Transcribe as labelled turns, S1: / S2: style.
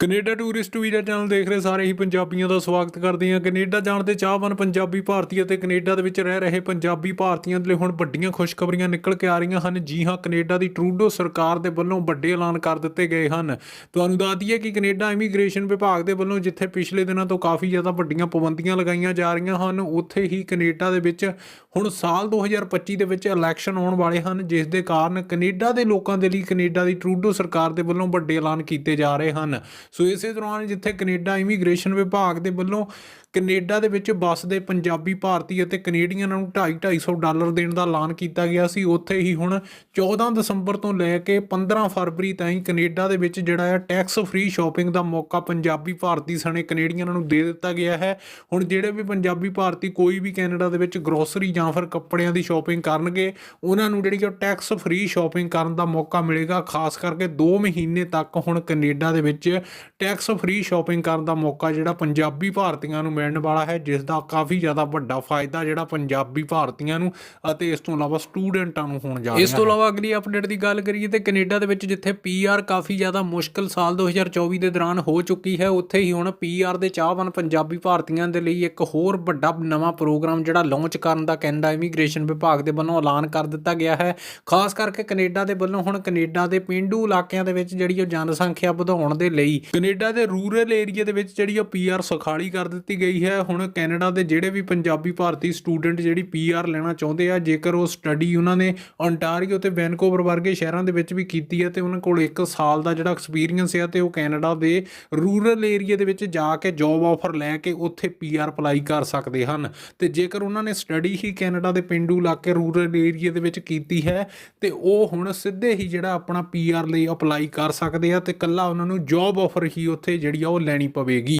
S1: Canada tourist visa channel ਦੇਖ ਰਹੇ ਸਾਰੇ ਹੀ ਪੰਜਾਬੀਆਂ ਦਾ ਸਵਾਗਤ ਕਰਦੇ ਹਾਂ। ਕੈਨੇਡਾ ਜਾਣ ਦੇ ਚਾਹਵਾਨ ਪੰਜਾਬੀ ਭਾਰਤੀ ਅਤੇ ਕੈਨੇਡਾ ਦੇ ਵਿੱਚ ਰਹਿ ਰਹੇ ਪੰਜਾਬੀ ਭਾਰਤੀਆਂ ਦੇ ਲਈ ਹੁਣ ਵੱਡੀਆਂ ਖੁਸ਼ਖਬਰੀਆਂ ਨਿਕਲ ਕੇ ਆ ਰਹੀਆਂ ਹਨ। ਜੀ ਹਾਂ, ਕੈਨੇਡਾ ਦੀ ਟਰੂਡੋ ਸਰਕਾਰ ਦੇ ਵੱਲੋਂ ਵੱਡੇ ਐਲਾਨ ਕਰ ਦਿੱਤੇ ਗਏ ਹਨ। ਤੁਹਾਨੂੰ ਦੱਸ ਦਈਏ ਕਿ ਕੈਨੇਡਾ ਇਮੀਗ੍ਰੇਸ਼ਨ ਵਿਭਾਗ ਦੇ ਵੱਲੋਂ ਜਿੱਥੇ ਪਿਛਲੇ ਦਿਨਾਂ ਤੋਂ ਕਾਫੀ ਜ਼ਿਆਦਾ ਵੱਡੀਆਂ ਪਾਬੰਦੀਆਂ ਲਗਾਈਆਂ ਜਾ ਰਹੀਆਂ ਹਨ, ਉੱਥੇ ਹੀ ਕੈਨੇਡਾ ਦੇ ਵਿੱਚ ਹੁਣ ਸਾਲ 2025 ਦੇ ਵਿੱਚ ਇਲੈਕਸ਼ਨ ਆਉਣ ਵਾਲੇ ਹਨ, ਜਿਸ ਦੇ ਕਾਰਨ ਕੈਨੇਡਾ ਦੇ ਲੋਕਾਂ ਦੇ ਲਈ ਕੈਨੇਡਾ ਦੀ ਟਰੂਡੋ ਸਰਕਾਰ ਦੇ ਵੱਲੋਂ ਵੱਡੇ ਐਲਾਨ ਕੀਤੇ ਜਾ ਰਹੇ ਹਨ। ਸੋ ਇਸੇ ਦੌਰਾਨ ਜਿੱਥੇ ਕੈਨੇਡਾ ਇਮੀਗ੍ਰੇਸ਼ਨ ਵਿਭਾਗ ਦੇ ਵੱਲੋਂ ਕੈਨੇਡਾ ਦੇ ਵਿੱਚ ਵੱਸਦੇ ਪੰਜਾਬੀ ਭਾਰਤੀ ਅਤੇ ਕੈਨੇਡੀਅਨਾਂ ਨੂੰ 2.5 ਡਾਲਰ ਦੇਣ ਦਾ ਐਲਾਨ ਕੀਤਾ ਗਿਆ ਸੀ। ਉੱਥੇ ਹੀ ਹੁਣ 14 ਦਸੰਬਰ ਤੋਂ ਲੈ ਕੇ 15 ਫਰਵਰੀ ਤਾਈਂ ਕੈਨੇਡਾ ਦੇ ਵਿੱਚ ਜਿਹੜਾ ਹੈ ਟੈਕਸ ਫ੍ਰੀ ਸ਼ਾਪਿੰਗ ਦਾ ਮੌਕਾ ਪੰਜਾਬੀ ਭਾਰਤੀ ਸਣੇ ਕੈਨੇਡੀਅਨਾਂ ਨੂੰ ਦੇ ਦਿੱਤਾ ਗਿਆ ਹੈ। ਹੁਣ ਜਿਹੜੇ ਵੀ ਪੰਜਾਬੀ ਭਾਰਤੀ ਕੋਈ ਵੀ ਕੈਨੇਡਾ ਦੇ ਵਿੱਚ ਗਰੋਸਰੀ ਜਾਂ ਫਿਰ ਕੱਪੜਿਆਂ ਦੀ ਸ਼ਾਪਿੰਗ ਕਰਨਗੇ, ਉਹਨਾਂ ਨੂੰ ਜਿਹੜੀ ਕਿ ਟੈਕਸ ਫ੍ਰੀ ਸ਼ਾਪਿੰਗ ਕਰਨ ਦਾ ਮੌਕਾ ਮਿਲੇਗਾ। ਖਾਸ ਕਰਕੇ 2 ਮਹੀਨੇ ਤੱਕ ਹੁਣ ਕੈਨੇਡਾ ਦੇ ਵਿੱਚ ਟੈਕਸ ਫ੍ਰੀ ਸ਼ਾਪਿੰਗ ਕਰਨ ਦਾ ਮੌਕਾ ਜਿਹੜਾ ਪੰਜਾਬੀ ਭਾਰਤੀਆਂ ਨੂੰ ਮਿਲਣ ਵਾਲਾ ਹੈ ਜਿਸ ਦਾ ਕਾਫੀ ਜ਼ਿਆਦਾ ਵੱਡਾ ਫਾਇਦਾ ਜਿਹੜਾ ਪੰਜਾਬੀ ਭਾਰਤੀਆਂ ਨੂੰ ਅਤੇ ਇਸ ਤੋਂ ਇਲਾਵਾ ਸਟੂਡੈਂਟਾਂ ਨੂੰ ਹੋਣ ਜਾ ਰਿਹਾ ਹੈ। ਇਸ ਤੋਂ ਇਲਾਵਾ ਅਗਲੀ ਅਪਡੇਟ ਦੀ ਗੱਲ ਕਰੀਏ ਤੇ ਕੈਨੇਡਾ ਦੇ ਵਿੱਚ ਜਿੱਥੇ ਪੀਆਰ ਕਾਫੀ ਜ਼ਿਆਦਾ ਮੁਸ਼ਕਲ ਸਾਲ 2024 ਦੇ ਦੌਰਾਨ ਹੋ ਚੁੱਕੀ ਹੈ ਉੱਥੇ ਹੀ ਹੁਣ ਪੀਆਰ ਦੇ ਚਾਹਵਾਨ ਪੰਜਾਬੀ ਭਾਰਤੀਆਂ ਦੇ ਲਈ ਇੱਕ ਹੋਰ ਵੱਡਾ ਨਵਾਂ ਪ੍ਰੋਗਰਾਮ ਜਿਹੜਾ ਲਾਂਚ ਕਰਨ ਦਾ ਕੈਨੇਡਾ ਇਮੀਗ੍ਰੇਸ਼ਨ ਵਿਭਾਗ ਦੇ ਵੱਲੋਂ ਐਲਾਨ ਕਰ ਦਿੱਤਾ ਗਿਆ ਹੈ। ਖਾਸ ਕਰਕੇ ਕੈਨੇਡਾ ਦੇ ਵੱਲੋਂ ਹੁਣ ਕੈਨੇਡਾ ਦੇ ਪਿੰਡੂ ਇਲਾਕਿਆਂ ਦੇ ਵਿੱਚ ਜਿਹੜੀ ਉਹ ਜਨਸੰਖਿਆ ਵਧਾਉਣ ਦੇ ਲਈ ਕੈਨੇਡਾ ਦੇ ਰੂਰਲ ਏਰੀਆ ਦੇ ਵਿੱਚ ਜਿਹੜੀ ਉਹ ਪੀਆਰ ਸੁਖਾਲੀ ਕਰ ਦਿੱਤੀ ਗਈ ਹੈ। ਹੁਣ ਕੈਨੇਡਾ ਦੇ ਜਿਹੜੇ ਵੀ ਪੰਜਾਬੀ ਭਾਰਤੀ ਸਟੂਡੈਂਟ ਜਿਹੜੀ ਪੀਆਰ ਲੈਣਾ ਚਾਹੁੰਦੇ ਆ, ਜੇਕਰ ਉਹ ਸਟੱਡੀ ਉਹਨਾਂ ਨੇ ontario ਤੇ ਵੈਨਕੂਵਰ ਵਰਗੇ ਸ਼ਹਿਰਾਂ ਦੇ ਵਿੱਚ ਵੀ ਕੀਤੀ ਹੈ ਤੇ ਉਹਨਾਂ ਕੋਲ 1 ਸਾਲ ਦਾ ਜਿਹੜਾ ਐਕਸਪੀਰੀਅੰਸ ਹੈ ਤੇ ਉਹ ਕੈਨੇਡਾ ਦੇ ਰੂਰਲ ਏਰੀਆ ਦੇ ਵਿੱਚ ਜਾ ਕੇ ਜੌਬ ਆਫਰ ਲੈ ਕੇ ਉੱਥੇ ਪੀਆਰ ਅਪਲਾਈ ਕਰ ਸਕਦੇ ਹਨ। ਤੇ ਜੇਕਰ ਉਹਨਾਂ ਨੇ ਸਟੱਡੀ ਹੀ ਕੈਨੇਡਾ ਦੇ ਪਿੰਡੂ ਇਲਾਕੇ ਰੂਰਲ ਏਰੀਆ ਦੇ ਵਿੱਚ ਕੀਤੀ ਹੈ, ਤੇ ਉਹ ਹੁਣ ਸਿੱਧੇ ਹੀ ਜਿਹੜਾ ਆਪਣਾ ਪੀਆਰ ਲਈ ਅਪਲਾਈ ਕਰ ਸਕਦੇ ਆ ਤੇ ਕੱਲਾ ਉਹਨਾਂ ਨੂੰ ਜੌਬ ਆਫਰ ਹੀ ਉੱਥੇ ਜਿਹੜੀ ਆ ਉਹ ਲੈਣੀ ਪਵੇਗੀ।